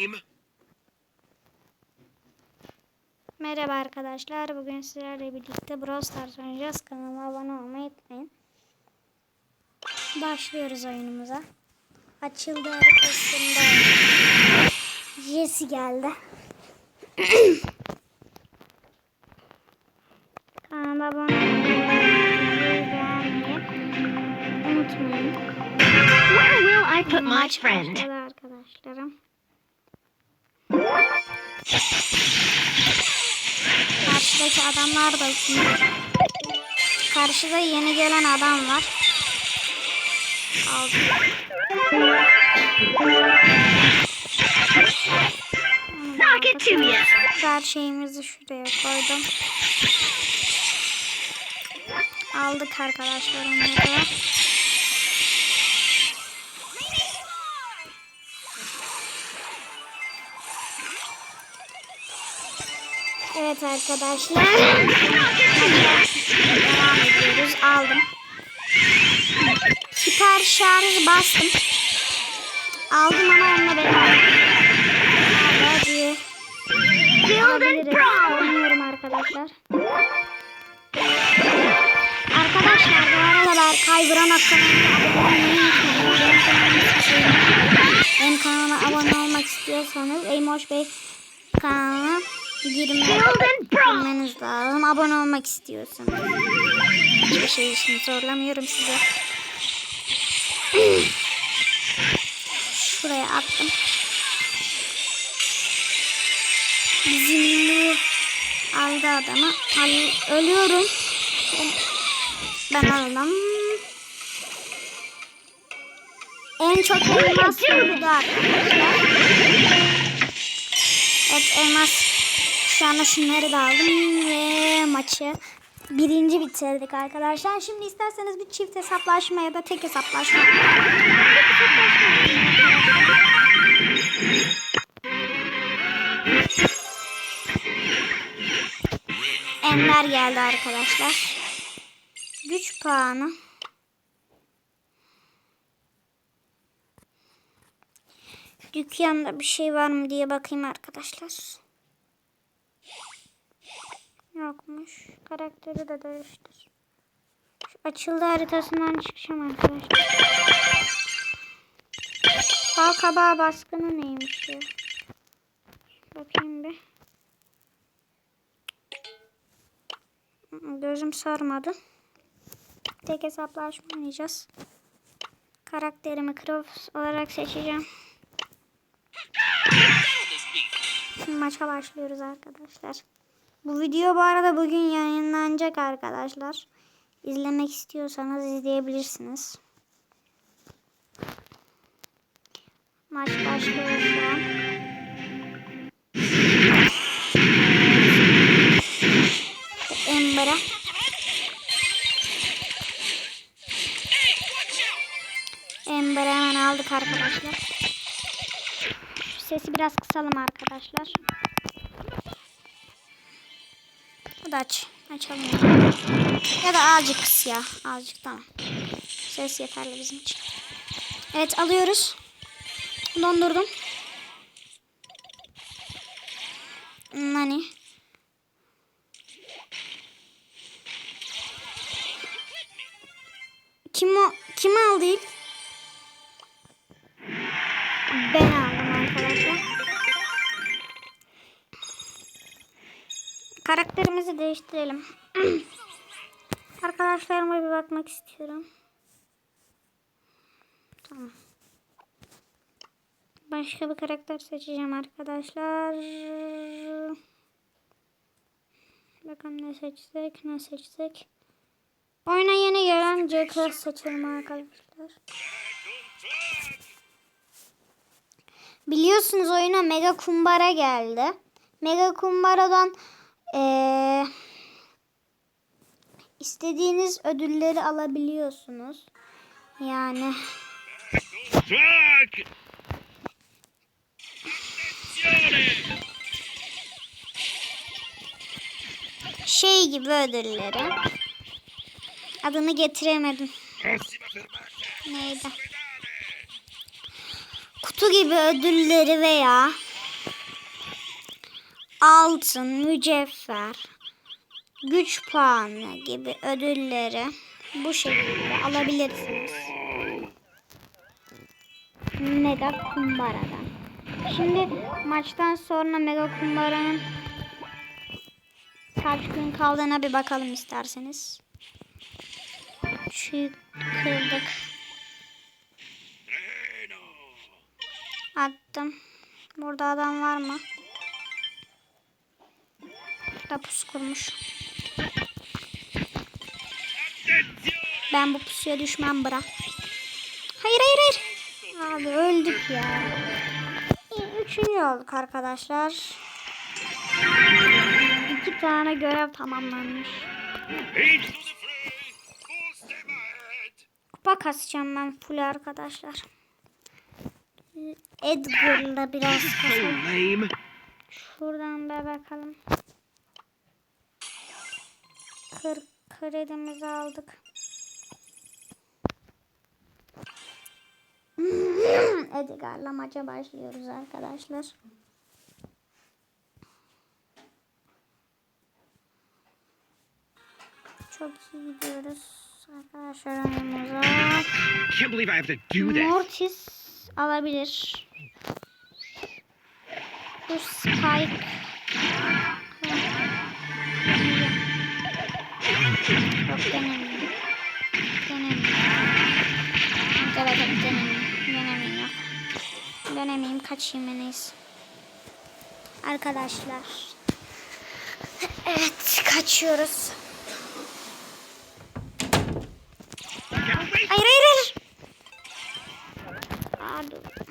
game. Merhaba arkadaşlar. Bugün sizlerle birlikte Brawl Stars oynayacağız. Kanalıma abone olmayı unutmayın. Başlıyoruz oyunumuza. Açıldı haritasında. Jesse geldi. Kanalıma abone olmayı unutmayın. Where will I put my friend? arkadaşlarım. Karşıdaki adamlar da Karşıda yeni gelen adam var. Aldım. Her şeyimizi şuraya koydum. Aldık arkadaşlar onları. Evet arkadaşlar. Devam ediyoruz. Aldım. Süper şarj bastım. Aldım ama onunla beraber. Hadi. Alabiliriz. Bilmiyorum arkadaşlar. Arkadaşlar bu arada Berkay Buran kanalına abone olmayı unutmayın. Benim kanalıma abone olmak istiyorsanız Eymoş Bey kanalına girmeniz lazım. Abone olmak istiyorsanız. Hiçbir şey için zorlamıyorum size. Şuraya attım. Zilli aldı adamı. Al, ölüyorum. Ben aldım. En çok elmas burada. Evet elmas. Şu şunları da aldım ve maçı birinci bitirdik arkadaşlar. Şimdi isterseniz bir çift hesaplaşma ya da tek hesaplaşma. Tek hesaplaşma. Enver geldi arkadaşlar. Güç puanı. Dükkanda bir şey var mı diye bakayım arkadaşlar. Yokmuş. Karakteri de değiştir. Şu açıldı haritasından çıkacağım arkadaşlar. Bal kabağı baskını neymiş ya? Bakayım bir. Gözüm sarmadı. Tek hesaplaşma oynayacağız. Karakterimi Cross olarak seçeceğim. Şimdi maça başlıyoruz arkadaşlar. Bu video bu arada bugün yayınlanacak arkadaşlar. İzlemek istiyorsanız izleyebilirsiniz. Maç başlıyor şu an. Ember'a. Ember'ı hemen aldık arkadaşlar. Sesi biraz kısalım arkadaşlar. Hadi aç. Açalım. Ya. da azıcık kıs ya. Azıcık tamam. Ses yeterli bizim için. Evet alıyoruz. Dondurdum. Nani? Kim o? Kim aldı? Ben aldım arkadaşlar. Karakterimizi değiştirelim. Arkadaşlarıma bir bakmak istiyorum. Tamam. Başka bir karakter seçeceğim arkadaşlar. Bakalım ne seçsek, ne seçsek. Oyuna yeni gelen Jack'ı seçelim arkadaşlar. Biliyorsunuz oyuna Mega Kumbara geldi. Mega Kumbara'dan ee, istediğiniz ödülleri alabiliyorsunuz. Yani şey gibi ödülleri. Adını getiremedim. Neydi? Kutu gibi ödülleri veya altın, mücevher, güç puanı gibi ödülleri bu şekilde alabilirsiniz. Mega kumbaradan. Şimdi maçtan sonra mega kumbaranın kaç gün kaldığına bir bakalım isterseniz. Şu kırdık. Attım. Burada adam var mı? Burada pus kurmuş. Ben bu pusuya düşmem bırak. Hayır hayır hayır. Abi öldük ya. Üçüncü olduk arkadaşlar. İki tane görev tamamlanmış. Kupa kasacağım ben full arkadaşlar. Edgar'la biraz kasalım. Şuradan bir bakalım. 40 kredimizi aldık. Edgar'la maça başlıyoruz arkadaşlar. Çok iyi gidiyoruz arkadaşlar oyunumuza. Can't believe I have to do this. Mortis alabilir. Bir Spike. Yok denemeyeyim. Denemeyeyim. Evet evet denemeyeyim. Denemeyeyim yok. Denemeyeyim kaçayım en iyisi. Arkadaşlar. Evet kaçıyoruz. Hayır hayır hayır. Aa, dur.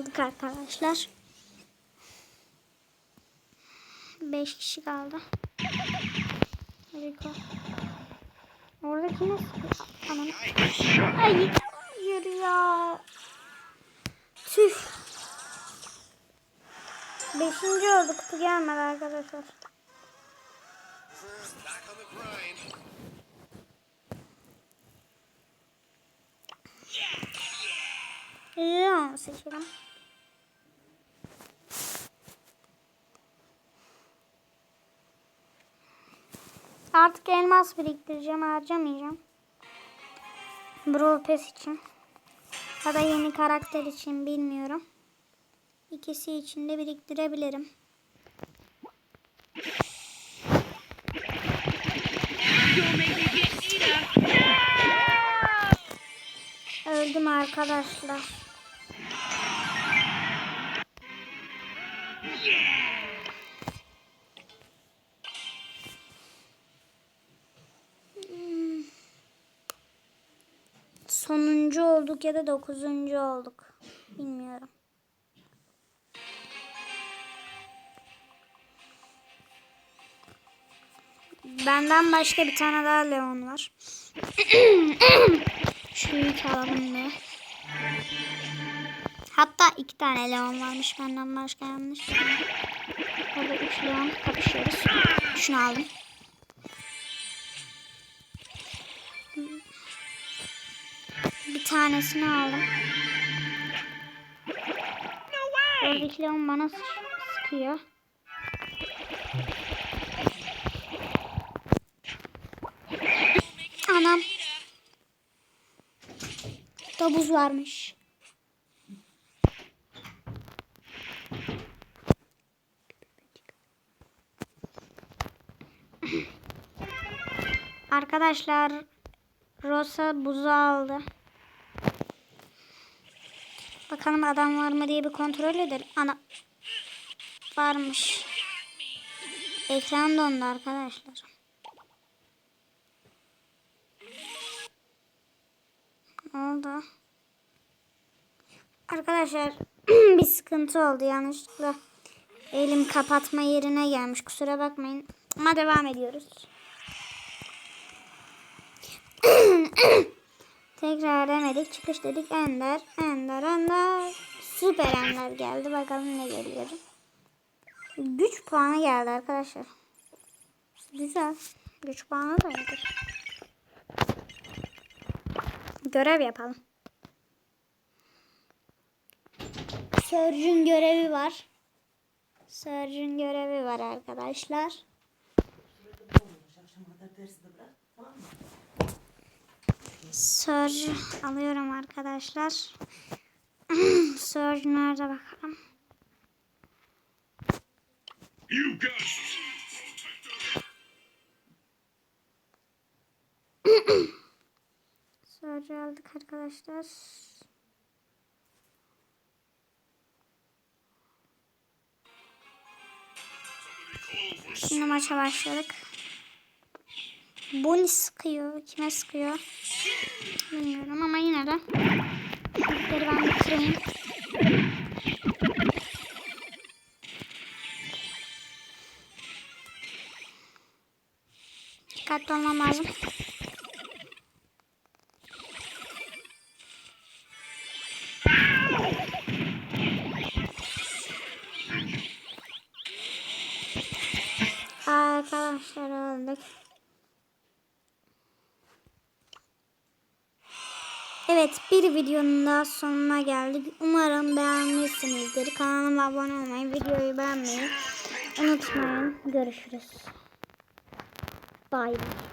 Aldık arkadaşlar. 5 kişi kaldı. Rico. Oradaki nasıl? Aman. Ay hayır ya. Tüh. Beşinci olduk. Kutu gelmedi arkadaşlar. Leon seçelim. Artık elmas biriktireceğim, harcamayacağım. Brawl Pass için. Ya da yeni karakter için bilmiyorum. İkisi için de biriktirebilirim. Öldüm arkadaşlar. Hmm. Sonuncu olduk ya da dokuzuncu olduk. Bilmiyorum. Benden başka bir tane daha Leon var. Şu yükü alalım bir. Hatta iki tane Leon varmış benden başka yanlış. Orada üç Leon kapışıyoruz. Şunu aldım. Tanesini aldım. Oradaki Leon bana sı- sıkıyor. Anam. Da buz varmış. Arkadaşlar Rosa buzu aldı. Bakalım adam var mı diye bir kontrol edelim. Ana varmış. Ekran dondu arkadaşlar. Ne oldu? Arkadaşlar bir sıkıntı oldu yanlışlıkla. Elim kapatma yerine gelmiş. Kusura bakmayın. Ama devam ediyoruz. Tekrar demedik. Çıkış dedik. Ender, Ender, Ender. Süper Ender geldi. Bakalım ne geliyor. Güç puanı geldi arkadaşlar. Güzel. Güç puanı da iyidir. Görev yapalım. Surge'ün görevi var. Surge'ün görevi var arkadaşlar. Surge alıyorum arkadaşlar. Surge nerede bakalım. Surge aldık arkadaşlar. Şimdi maça başladık. Bonnie sıkıyor. Kime sıkıyor? Bilmiyorum ama yine de. Çocukları ben bitireyim. Dikkatli olmam lazım. Arkadaşlar öldük. Evet bir videonun daha sonuna geldik. Umarım beğenmişsinizdir. Kanalıma abone olmayı, videoyu beğenmeyi unutmayın. Görüşürüz. Bye.